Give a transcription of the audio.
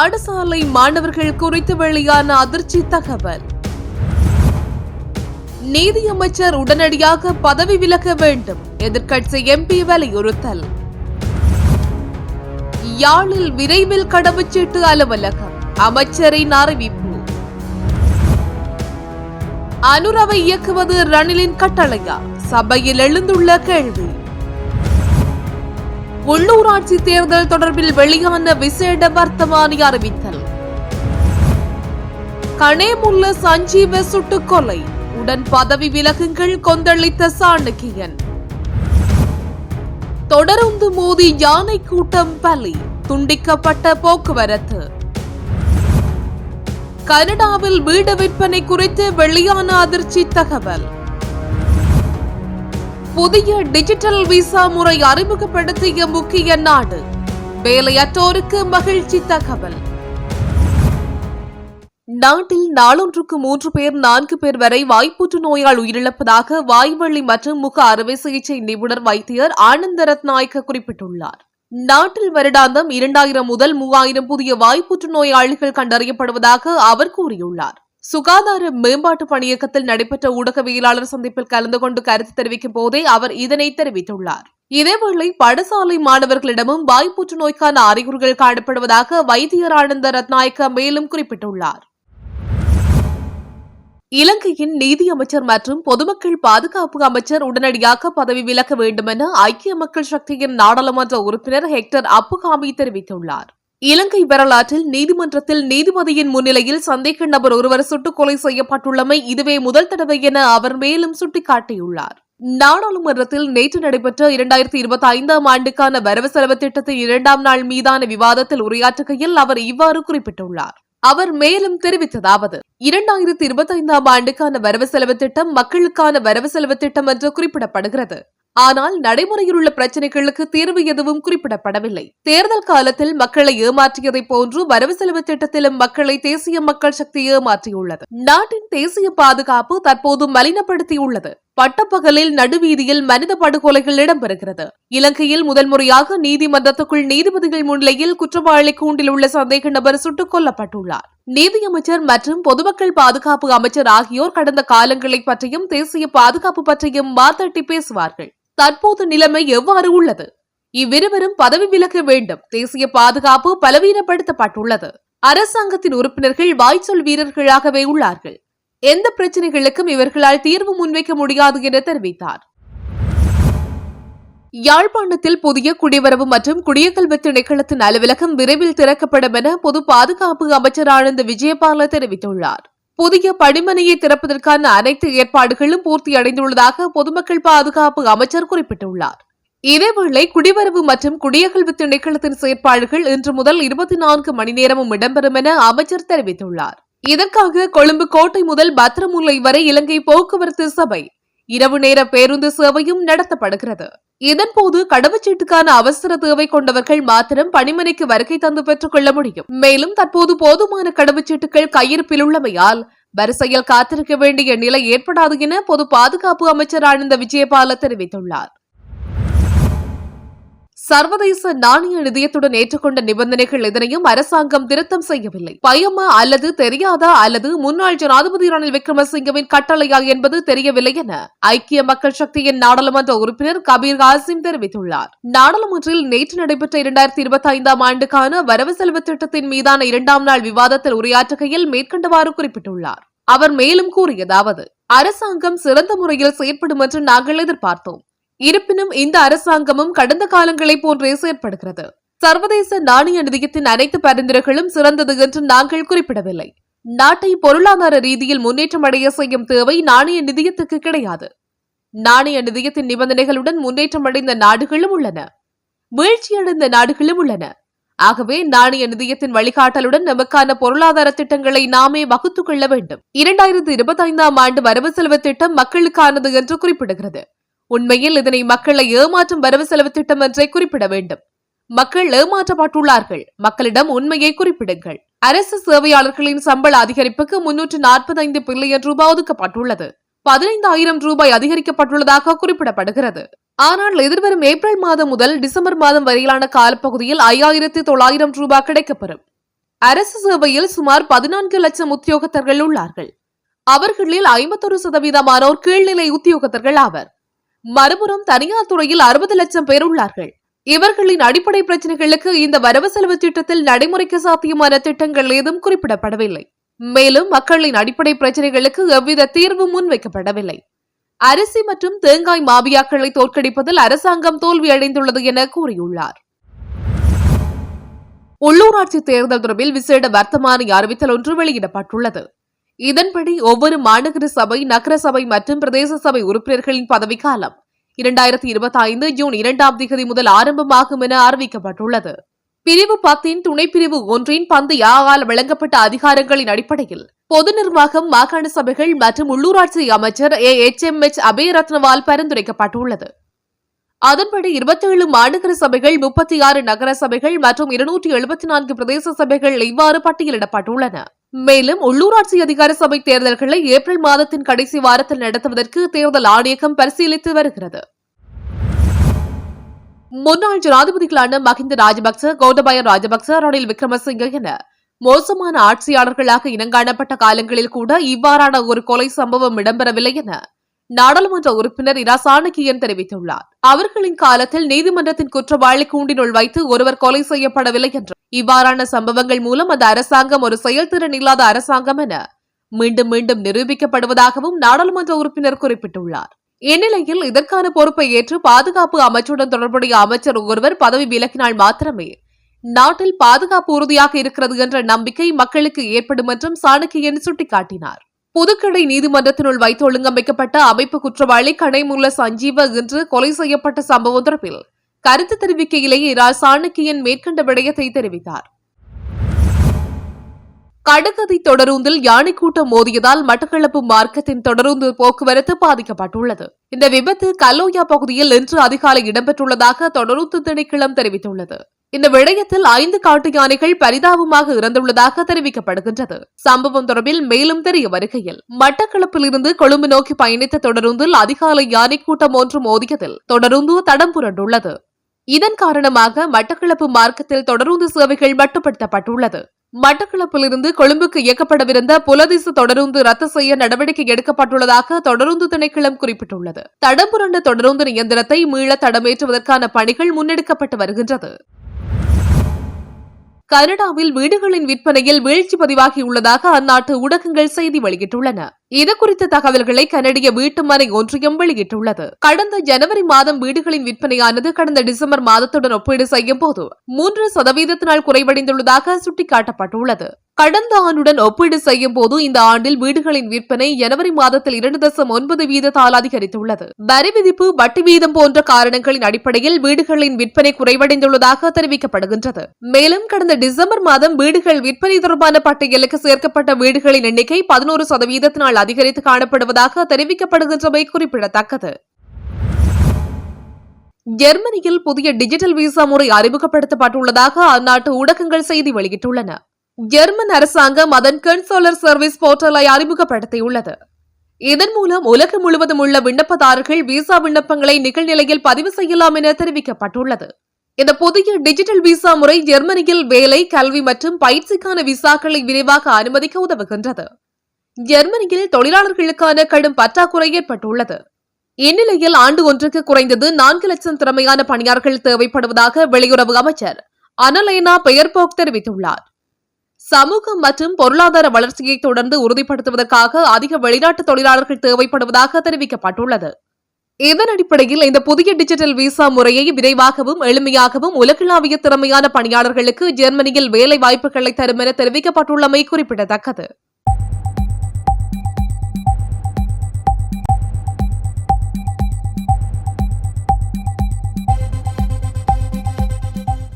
பாடசாலை மாணவர்கள் குறித்து வெளியான அதிர்ச்சி தகவல். நீதியமைச்சர் உடனடியாக பதவி விலக வேண்டும். எதிர்க்கட்சி எம்பி வலியுறுத்தல். யாழில் விரைவில் கடவுச்சீட்டு அலுவலகம். அமைச்சரின் அறிவிப்பு. அனுரவை இயக்குவது ரணிலின் கட்டளையா? சபையில் எழுந்துள்ள கேள்வி. உள்ளூராட்சி தேர்தல் தொடர்பில் வெளியான விசேட வர்த்தமானி அறிவித்தல். கணேமுள்ள சஞ்சீவ சுட்டுக்கொலை. உடன் பதவி விலகுங்கள் கொந்தளித்த சாணக்கியன். தொடர்ந்து மோதி யானை கூட்டம் பலி. துண்டிக்கப்பட்ட போக்குவரத்து. கனடாவில் வீடு விற்பனை குறித்து வெளியான அதிர்ச்சி தகவல். புதிய டிஜிட்டல் விசா முறை அறிமுகப்படுத்திய முக்கிய நாடு. வேலையற்றோருக்கு மகிழ்ச்சி தகவல். நாட்டில் நாளொன்றுக்கு மூன்று பேர் நான்கு பேர் வரை வாய்ப்புற்று நோயால் உயிரிழப்பதாக வாய்வழி மற்றும் முக அறுவை சிகிச்சை நிபுணர் வைத்தியர் ஆனந்த ரத்நாயக்க குறிப்பிட்டுள்ளார். நாட்டில் வருடாந்தம் இரண்டாயிரம் முதல் மூவாயிரம் புதிய வாய்ப்புற்று நோயாளிகள் கண்டறியப்படுவதாக அவர் கூறியுள்ளார். சுகாதார மேம்பாட்டு பணியகத்தில் நடைபெற்ற ஊடகவியலாளர் சந்திப்பில் கலந்து கொண்டு கருத்து தெரிவிக்கும் போதே அவர் இதனை தெரிவித்துள்ளார். இதேவேளை படுசாலை மாணவர்களிடமும் வாய் நோய்க்கான அறிகுறிகள் காணப்படுவதாக வைத்தியர் ஆனந்த ரத்நாயக்க மேலும் குறிப்பிட்டுள்ளார். இலங்கையின் நீதி அமைச்சர் மற்றும் பொதுமக்கள் பாதுகாப்பு அமைச்சர் உடனடியாக பதவி விலக வேண்டுமென ஐக்கிய மக்கள் சக்தியின் நாடாளுமன்ற உறுப்பினர் ஹெக்டர் அப்புகாமி தெரிவித்துள்ளார். இலங்கை வரலாற்றில் நீதிமன்றத்தில் நீதிபதியின் முன்னிலையில் சந்தேக நபர் ஒருவர் சுட்டுக் கொலை செய்யப்பட்டுள்ளமை இதுவே முதல் தடவை என அவர் மேலும் சுட்டிக்காட்டியுள்ளார். நாடாளுமன்றத்தில் நேற்று நடைபெற்ற இரண்டாயிரத்தி இருபத்தி ஐந்தாம் ஆண்டுக்கான வரவு செலவு திட்டத்தின் இரண்டாம் நாள் மீதான விவாதத்தில் உரையாற்றுகையில் அவர் இவ்வாறு குறிப்பிட்டுள்ளார். அவர் மேலும் தெரிவித்ததாவது இரண்டாயிரத்தி இருபத்தி ஐந்தாம் ஆண்டுக்கான வரவு செலவு திட்டம் மக்களுக்கான வரவு செலவு திட்டம் என்று குறிப்பிடப்படுகிறது. ஆனால் நடைமுறையில் உள்ள பிரச்சனைகளுக்கு தீர்வு எதுவும் குறிப்பிடப்படவில்லை. தேர்தல் காலத்தில் மக்களை ஏமாற்றியதை போன்று வரவு செலவு திட்டத்திலும் மக்களை தேசிய மக்கள் சக்தி ஏமாற்றியுள்ளது. நாட்டின் தேசிய பாதுகாப்பு தற்போது மலினப்படுத்தியுள்ளது. பட்டப்பகலில் நடுவீதியில் மனித படுகொலைகள் இடம்பெறுகிறது. இலங்கையில் முதல் முறையாக நீதிமன்றத்துக்குள் நீதிபதிகள் முன்னிலையில் குற்றவாளி கூண்டில் உள்ள சந்தேக நபர் சுட்டுக் கொல்லப்பட்டுள்ளார். நீதியமைச்சர் மற்றும் பொதுமக்கள் பாதுகாப்பு அமைச்சர் ஆகியோர் கடந்த காலங்களை பற்றியும் தேசிய பாதுகாப்பு பற்றியும் மாத்தட்டி பேசுவார்கள். தற்போது நிலைமை எவ்வாறு உள்ளது? இவ்விருவரும் பதவி விலக வேண்டும். தேசிய பாதுகாப்பு பலவீனப்படுத்தப்பட்டுள்ளது. அரசாங்கத்தின் உறுப்பினர்கள் வாய்ச்சொல் வீரர்களாகவே உள்ளார்கள். எந்த பிரச்சனைகளுக்கும் இவர்களால் தீர்வு முன்வைக்க முடியாது என தெரிவித்தார். யாழ்ப்பாணத்தில் புதிய குடிவரவு மற்றும் குடியகல்வி திணைக்களத்தின் அலுவலகம் விரைவில் திறக்கப்படும் என பொது பாதுகாப்பு அமைச்சர் ஆனந்த் விஜயபால தெரிவித்துள்ளார். புதிய படிமனையை திறப்பதற்கான அனைத்து ஏற்பாடுகளும் பூர்த்தியடைந்துள்ளதாக பொதுமக்கள் பாதுகாப்பு அமைச்சர் குறிப்பிட்டுள்ளார். இதேவேளை குடிவரவு மற்றும் குடியகல்வி திணைக்களத்தின் செயற்பாடுகள் இன்று முதல் இருபத்தி நான்கு மணி நேரமும் இடம்பெறும் என அமைச்சர் தெரிவித்துள்ளார். இதற்காக கொழும்பு கோட்டை முதல் பத்திரமுல்லை வரை இலங்கை போக்குவரத்து சபை இரவு நேர பேருந்து சேவையும் நடத்தப்படுகிறது. இதன்போது கடவுச்சீட்டுக்கான அவசர தேவை கொண்டவர்கள் மாத்திரம் பணிமனைக்கு வருகை தந்து பெற்றுக் கொள்ள முடியும். மேலும் தற்போது போதுமான கடவுச்சீட்டுகள் கையிருப்பில் உள்ளமையால் வரிசையில் காத்திருக்க வேண்டிய நிலை ஏற்படாது என பொது பாதுகாப்பு அமைச்சர் ஆனந்த விஜயபால தெரிவித்துள்ளார். சர்வதேச நாணய நிதியத்துடன் ஏற்றுக்கொண்ட நிபந்தனைகள் எதனையும் அரசாங்கம் திருத்தம் செய்யவில்லை. பயமா அல்லது தெரியாதா அல்லது முன்னாள் ஜனாதிபதி ரணில் விக்ரமசிங்கவின் கட்டளையா என்பது தெரியவில்லை என ஐக்கிய மக்கள் சக்தியின் நாடாளுமன்ற உறுப்பினர் கபீர் காசிம் தெரிவித்துள்ளார். நாடாளுமன்றில் நேற்று நடைபெற்ற இரண்டாயிரத்தி இருபத்தி ஐந்தாம் ஆண்டுக்கான வரவு செலவு திட்டத்தின் மீதான இரண்டாம் நாள் விவாதத்தில் உரையாற்றுகையில் மேற்கண்டவாறு குறிப்பிட்டுள்ளார். அவர் மேலும் கூறியதாவது அரசாங்கம் சிறந்த முறையில் செயற்படும் என்று நாங்கள் எதிர்பார்த்தோம். இருப்பினும் இந்த அரசாங்கமும் கடந்த காலங்களை போன்றே செயற்படுகிறது. சர்வதேச நாணய நிதியத்தின் அனைத்து பரிந்துரைகளும் சிறந்தது என்று நாங்கள் குறிப்பிடவில்லை. நாட்டை பொருளாதார ரீதியில் முன்னேற்றம் அடைய செய்யும் தேவை நாணய நிதியத்துக்கு கிடையாது. நாணய நிதியத்தின் நிபந்தனைகளுடன் முன்னேற்றம் அடைந்த நாடுகளும் உள்ளன. வீழ்ச்சியடைந்த நாடுகளும் உள்ளன. ஆகவே நாணய நிதியத்தின் வழிகாட்டலுடன் நமக்கான பொருளாதார திட்டங்களை நாமே வகுத்துக் கொள்ள வேண்டும். இரண்டாயிரத்தி இருபத்தி ஐந்தாம் ஆண்டு வரவு செலவு திட்டம் மக்களுக்கானது என்று குறிப்பிடுகிறது. உண்மையில் இதனை மக்களை ஏமாற்றும் வரவு செலவு திட்டம் என்றே குறிப்பிட வேண்டும். மக்கள் ஏமாற்றப்பட்டுள்ளார்கள். மக்களிடம் உண்மையை குறிப்பிடுங்கள். அரசு சேவையாளர்களின் சம்பள அதிகரிப்புக்கு முன்னூற்று நாற்பத்தைந்து பில்லியன் ரூபாய் ஒதுக்கப்பட்டுள்ளது. பதினைந்தாயிரம் ரூபாய் அதிகரிக்கப்பட்டுள்ளதாக குறிப்பிடப்படுகிறது. ஆனால் எதிர்வரும் ஏப்ரல் மாதம் முதல் டிசம்பர் மாதம் வரையிலான காலப்பகுதியில் ஐயாயிரத்தி தொள்ளாயிரம் ரூபாய் கிடைக்கப்பெறும். அரசு சேவையில் சுமார் பதினான்கு லட்சம் உத்தியோகத்தர்கள் உள்ளார்கள். அவர்களில் ஐம்பத்தொரு சதவீதமானோர் கீழ்நிலை உத்தியோகத்தர்கள் ஆவர். மறுபுறம் தனியார் துறையில் அறுபது லட்சம் பேர் உள்ளார்கள். இவர்களின் அடிப்படை பிரச்சனைகளுக்கு இந்த வரவு செலவு திட்டத்தில் நடைமுறைக்கு சாத்தியமான திட்டங்கள் ஏதும் குறிப்பிடப்படவில்லை. மேலும் மக்களின் அடிப்படை பிரச்சனைகளுக்கு எவ்வித தீர்வும் முன்வைக்கப்படவில்லை. அரிசி மற்றும் தேங்காய் மாபியாக்களை தோற்கடிப்பதில் அரசாங்கம் தோல்வியடைந்துள்ளது என கூறியுள்ளார். உள்ளூராட்சி தேர்தல் தொடர்பில் விசேட வர்த்தமானி அறிவித்தல் ஒன்று வெளியிடப்பட்டுள்ளது. இதன்படி ஒவ்வொரு மாநகர சபை நகர சபை மற்றும் பிரதேச சபை உறுப்பினர்களின் பதவிக்காலம் இரண்டாயிரத்தி இருபத்தி ஐந்து ஜூன் இரண்டாம் தேதி முதல் ஆரம்பமாகும் என அறிவிக்கப்பட்டுள்ளது. பிரிவு பத்தின் துணைப்பிரிவு ஒன்றின் பந்தையால் வழங்கப்பட்ட அதிகாரங்களின் அடிப்படையில் பொது நிர்வாகம் மாகாண சபைகள் மற்றும் உள்ளூராட்சி அமைச்சர் ஏ. எச். எம். எச். அபயரத்னவால் பரிந்துரைக்கப்பட்டுள்ளது. அதன்படி இருபத்தேழு மாநகர சபைகள் முப்பத்தி ஆறு நகர சபைகள் மற்றும் இருநூற்றி எழுபத்தி நான்கு பிரதேச சபைகள் இவ்வாறு பட்டியலிடப்பட்டுள்ளன. மேலும் உள்ளூராட்சி அதிகார சபை தேர்தல்களை ஏப்ரல் மாதத்தின் கடைசி வாரத்தில் நடத்துவதற்கு தேர்தல் ஆணையகம் பரிசீலித்து வருகிறது. முன்னாள் ஜனாதிபதிகளான மஹிந்த ராஜபக்ச கோதபாய ராஜபக்ச ரணில் விக்ரமசிங்க என மோசமான ஆட்சியாளர்களாக இனங்காணப்பட்ட காலங்களில் கூட இவ்வாறான ஒரு கொலை சம்பவம் இடம்பெறவில்லை என நாடாளுமன்ற உறுப்பினர் இரா சாணக்கியன் தெரிவித்துள்ளார். அவர்களின் காலத்தில் நீதிமன்றத்தின் குற்றவாளி கூண்டினுள் வைத்து ஒருவர் கொலை செய்யப்படவில்லை என்றும் இவ்வாறான சம்பவங்கள் மூலம் அந்த அரசாங்கம் ஒரு செயல்திறன் இல்லாத அரசாங்கம் என மீண்டும் மீண்டும் நிரூபிக்கப்படுவதாகவும் நாடாளுமன்ற உறுப்பினர் குறிப்பிட்டுள்ளார். இந்நிலையில் இதற்கான பொறுப்பை ஏற்று பாதுகாப்பு அமைச்சுடன் தொடர்புடைய அமைச்சர் ஒருவர் பதவி விலகினால் மாத்திரமே நாட்டில் பாதுகாப்பு உறுதியாக இருக்கிறது என்ற நம்பிக்கை மக்களுக்கு ஏற்படும் என்றும் சாணக்கியன் சுட்டிக்காட்டினார். புதுக்கடை நீதிமன்றத்தினுள் வைத்து ஒழுங்கமைக்கப்பட்ட அமைப்பு குற்றவாளி கனைமுல்ல சஞ்சீவ இன்று கொலை செய்யப்பட்ட சம்பவம் தொடர்பில் கருத்து தெரிவிக்கையிலேயே இரா சாணக்கியன் மேற்கண்ட விடயத்தை தெரிவித்தார். கடுகதி தொடரூந்தில் யானை கூட்டம் மோதியதால் மட்டக்களப்பு மார்க்கத்தின் தொடருந்து போக்குவரத்து பாதிக்கப்பட்டுள்ளது. இந்த விபத்து கல்லோயா பகுதியில் இன்று அதிகாலை இடம்பெற்றுள்ளதாக தொடருந்து திணைக்களம் தெரிவித்துள்ளது. இந்த விடயத்தில் ஐந்து காட்டு யானைகள் பரிதாபமாக இறந்துள்ளதாக தெரிவிக்கப்படுகின்றது. சம்பவம் தொடர்பில் மேலும் தெரிய வருகையில் மட்டக்களப்பில் இருந்து கொழும்பு நோக்கி பயணித்த தொடருந்தில் அதிகாலை யானை கூட்டம் ஒன்று மோதியதில் தொடருந்து தடம் புரண்டுள்ளது. இதன் காரணமாக மட்டக்களப்பு மார்க்கத்தில் தொடருந்து சேவைகள் மட்டுப்படுத்தப்பட்டுள்ளது. மட்டக்களப்பிலிருந்து கொழும்புக்கு இயக்கப்படவிருந்த புலதிசு தொடருந்து ரத்து செய்ய நடவடிக்கை எடுக்கப்பட்டுள்ளதாக தொடருந்து திணைக்களம் குறிப்பிட்டுள்ளது. தடம்புரண்ட தொடருந்து இயந்திரத்தை மீள தடமேற்றுவதற்கான பணிகள் முன்னெடுக்கப்பட்டு வருகின்றது. கனடாவில் வீடுகளின் விற்பனையில் வீழ்ச்சி பதிவாகியுள்ளதாக அந்நாட்டு ஊடகங்கள் செய்தி வெளியிட்டுள்ளன. இது குறித்த தகவல்களை கனடிய வீட்டுமனை ஒன்றியம் வெளியிட்டுள்ளது. கடந்த ஜனவரி மாதம் வீடுகளின் விற்பனையானது கடந்த டிசம்பர் மாதத்துடன் ஒப்பீடு செய்யும் போது மூன்று சதவீதத்தினால் குறைவடைந்துள்ளதாக சுட்டிக்காட்டப்பட்டுள்ளது. கடந்த ஆண்டுடன் ஒப்பீடு செய்யும் போது இந்த ஆண்டில் வீடுகளின் விற்பனை ஜனவரி மாதத்தில் இரண்டு தசம் ஒன்பது வீதத்தால் அதிகரித்துள்ளது. வரி விதிப்பு வட்டி வீதம் போன்ற காரணங்களின் அடிப்படையில் வீடுகளின் விற்பனை குறைவடைந்துள்ளதாக தெரிவிக்கப்படுகின்றது. மேலும் கடந்த டிசம்பர் மாதம் வீடுகள் விற்பனை தொடர்பான பட்டியலுக்கு சேர்க்கப்பட்ட வீடுகளின் எண்ணிக்கை பதினோரு சதவீதத்தினால் அதிகரித்து காணப்படுவதாக தெரிவிக்கப்படுகின்றமை குறிப்பிடத்தக்கது. ஜெர்மனியில் புதிய டிஜிட்டல் விசா முறை அறிமுகப்படுத்தப்பட்டுள்ளதாக அந்நாட்டு ஊடகங்கள் செய்தி வெளியிட்டுள்ளன. ஜெர்மன் அரசாங்கம் அதன் கன்சோலர் சர்வீஸ் போர்ட்டலை அறிமுகப்படுத்தியுள்ளது. இதன் மூலம் உலகம் முழுவதும் உள்ள விண்ணப்பதாரர்கள் விசா விண்ணப்பங்களை நிகழ்நிலையில் பதிவு செய்யலாம் என தெரிவிக்கப்பட்டுள்ளது. இந்த புதிய டிஜிட்டல் விசா முறை ஜெர்மனியில் வேலை கல்வி மற்றும் பயிற்சிக்கான விசாக்களை விரைவாக அனுமதிக்க உதவுகின்றது. ஜெர்மனியில் தொழிலாளர்களுக்கான கடும் பற்றாக்குறை ஏற்பட்டுள்ளது. இந்நிலையில் ஆண்டு ஒன்றுக்கு குறைந்தது நான்கு லட்சம் திறமையான பணியாளர்கள் தேவைப்படுவதாக வெளியுறவு அமைச்சர் அனலைனா பெயர்போக் தெரிவித்துள்ளார். சமூகம் மற்றும் பொருளாதார வளர்ச்சியை தொடர்ந்து உறுதிப்படுத்துவதற்காக அதிக வெளிநாட்டு தொழிலாளர்கள் தேவைப்படுவதாக தெரிவிக்கப்பட்டுள்ளது. இதன் அடிப்படையில் இந்த புதிய டிஜிட்டல் விசா முறையை விரைவாகவும் எளிமையாகவும் உலகளாவிய திறமையான பணியாளர்களுக்கு ஜெர்மனியில் வேலை வாய்ப்புகளை தரும் என தெரிவிக்கப்பட்டுள்ளமை குறிப்பிடத்தக்கது.